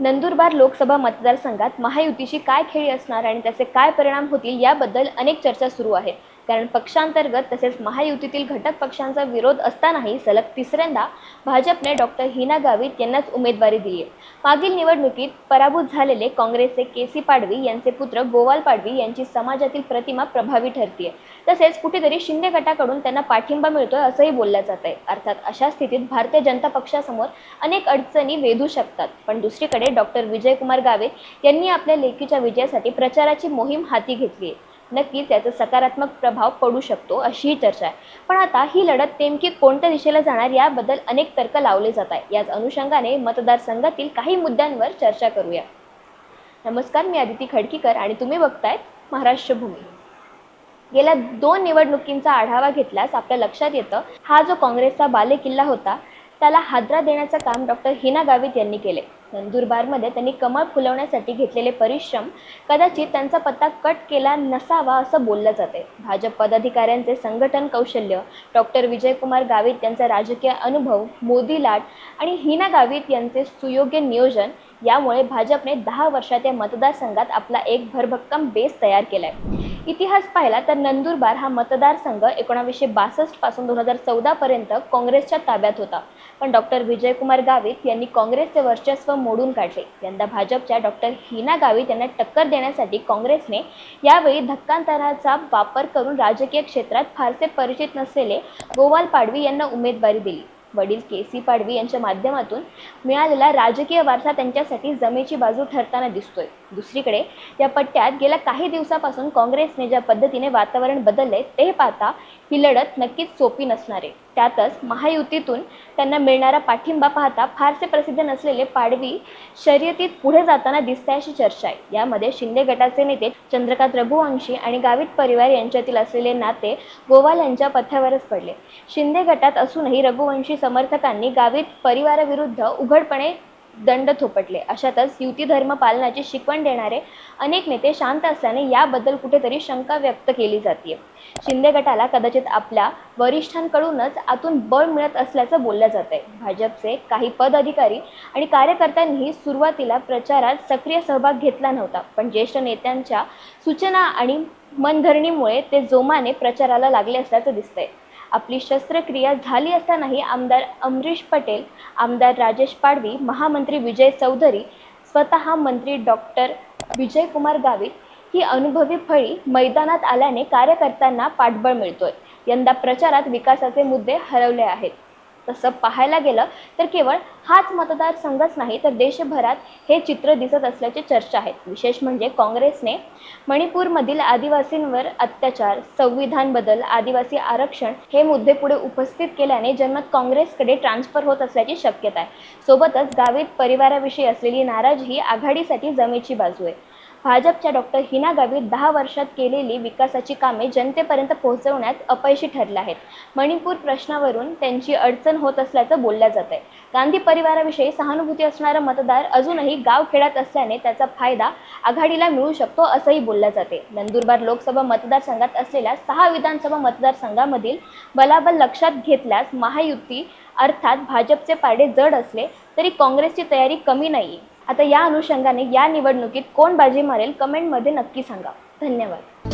नंदुरबार लोकसभा मतदारसंघात महायुतीशी काय खेळी असणार आणि त्याचे काय परिणाम होतील याबद्दल अनेक चर्चा सुरू आहेत. कारण पक्षांतर्गत तसेच महायुतीतील घटक पक्षांचा विरोध असतानाही सलग तिसऱ्यांदा भाजपने डॉक्टर हिना गावित यांनाच उमेदवारी दिली आहे. मागील निवडणुकीत पराभूत झालेले काँग्रेसचे के सी पाडवी यांचे पुत्र गोवाल पाडवी यांची समाजातील प्रतिमा प्रभावी ठरतीये. तसेच कुठेतरी शिंदे गटाकडून त्यांना पाठिंबा मिळतोय असंही बोललं जात आहे अर्थात अशा स्थितीत भारतीय जनता पक्षासमोर अनेक अडचणी वेधू शकतात. पण दुसरीकडे डॉक्टर विजयकुमार गावित यांनी आपल्या लेखीच्या विजयासाठी प्रचाराची मोहीम हाती घेतली आहे नक्कीच याचा सकारात्मक प्रभाव पडू शकतो अशीही चर्चा आहे. पण आता ही लढत नेमकी कोणत्या दिशेला जाणार याबद्दल अनेक तर्क लावले जात आहे याच अनुषंगाने मतदारसंघातील काही मुद्द्यांवर चर्चा करूया. नमस्कार मी आदिती खडकीकर आणि तुम्ही बघतायत महाराष्ट्र भूमी गेल्या दोन निवडणुकींचा आढावा घेतल्यास आपल्या लक्षात येतं हा जो काँग्रेसचा बालेकिल्ला होता त्याला हादरा देण्याचं काम डॉक्टर हिना गावित यांनी केले. नंदुरबारमध्ये त्यांनी कमळ फुलवण्यासाठी घेतलेले परिश्रम कदाचित त्यांचा पत्ता कट केला नसावा असं बोललं जाते. भाजप पदाधिकाऱ्यांचे संघटन कौशल्य डॉक्टर विजयकुमार गावित यांचा राजकीय अनुभव मोदी लाट आणि हिना गावित यांचे सुयोग्य नियोजन यामुळे भाजपने दहा वर्षात या मतदारसंघात आपला एक भरभक्कम बेस तयार केलाय. इतिहास पाहिला तर नंदुरबार हा मतदारसंघ एकोणावीसशे बासष्टपासून दोन हजार चौदा पर्यंत काँग्रेसच्या ताब्यात होता. पण डॉक्टर विजयकुमार गावित यांनी काँग्रेसचे वर्चस्व मोडून काढले. यंदा भाजपच्या डॉक्टर हिना गावित यांना टक्कर देण्यासाठी काँग्रेसने यावेळी धक्कांतराचा वापर करून राजकीय क्षेत्रात फारसे परिचित नसलेले गोवाल पाडवी यांना उमेदवारी दिली. वडील के सी पाडवी यांच्या माध्यमातून मिळालेला राजकीय वारसा त्यांच्यासाठी जमेची बाजू ठरताना दिसतोय. दुसरीकडे या पट्ट्यात गेल्या काही दिवसापासून काँग्रेसने ज्या पद्धतीने वातावरण बदलले ते पाहता ही लढत नक्कीच सोपी नसणार. आहे त्यातच महायुतीतून त्यांना मिळणारा पाठिंबा पाहता फारसे प्रसिद्ध नसलेले पाडवी शर्यतीत पुढे जाताना दिसते अशी चर्चा आहे. यामध्ये शिंदे गटाचे नेते चंद्रकांत रघुवंशी आणि गावित परिवार यांच्यातील असलेले नाते गोवाल यांच्या पथ्यावरच पडले. शिंदे गटात असूनही रघुवंशी समर्थकांनी गावित परिवाराविरुद्ध उघडपणे दंड थोपटले. अशातच युती धर्म पालनाची शिकवण देणारे अनेक नेते शांत असल्याने याबद्दल कुठेतरी शंका व्यक्त केली जाते शिंदे गटाला कदाचित आपल्या वरिष्ठांकडूनच आतून बळ मिळत असल्याचं बोललं जात आहे भाजपचे काही पदाधिकारी आणि कार्यकर्त्यांनी सुरुवातीला प्रचारात सक्रिय सहभाग घेतला नव्हता. पण ज्येष्ठ नेत्यांच्या सूचना आणि मनधरणीमुळे ते जोमाने प्रचाराला लागले असल्याचं दिसतंय. आपली शस्त्रक्रिया झाली असतानाही आमदार अमरीश पटेल आमदार राजेश पाडवी महामंत्री विजय चौधरी स्वतः मंत्री डॉक्टर विजयकुमार गावित ही अनुभवी फळी मैदानात आल्याने कार्यकर्त्यांना पाठबळ मिळतोय. यंदा प्रचारात विकासाचे मुद्दे हरवले आहेत. तसं पाहायला गेलं तर केवळ हाच मतदारसंघच नाही तर देशभरात हे चित्र दिसत असल्याची चर्चा आहे. विशेष म्हणजे काँग्रेसने मणिपूरमधील आदिवासींवर अत्याचार संविधान बदल आदिवासी आरक्षण हे मुद्दे पुढे उपस्थित केल्याने जनमत काँग्रेसकडे ट्रान्सफर होत असल्याची शक्यता आहे. सोबतच गावित परिवाराविषयी असलेली नाराजी आघाडीसाठी जमेची बाजू आहे. भाजपच्या डॉक्टर हिना गावित दहा वर्षात केलेली विकासाची कामे जनतेपर्यंत पोहोचवण्यात अपयशी ठरल्या आहेत. मणिपूर प्रश्नावरून त्यांची अडचण होत असल्याचं बोललं जात आहे गांधी परिवाराविषयी सहानुभूती असणारा मतदार अजूनही गावखेड्यात असल्याने त्याचा फायदा आघाडीला मिळू शकतो असंही बोललं जाते. नंदुरबार लोकसभा मतदारसंघात असलेल्या सहा विधानसभा मतदारसंघामधील बलाबल लक्षात घेतल्यास महायुती अर्थात भाजपचे पारडे जड असले तरी काँग्रेसची तयारी कमी नाही आता या अनुषंगाने या निवडणुकीत कोण बाजी मारेल कमेंटमध्ये नक्की सांगा. धन्यवाद.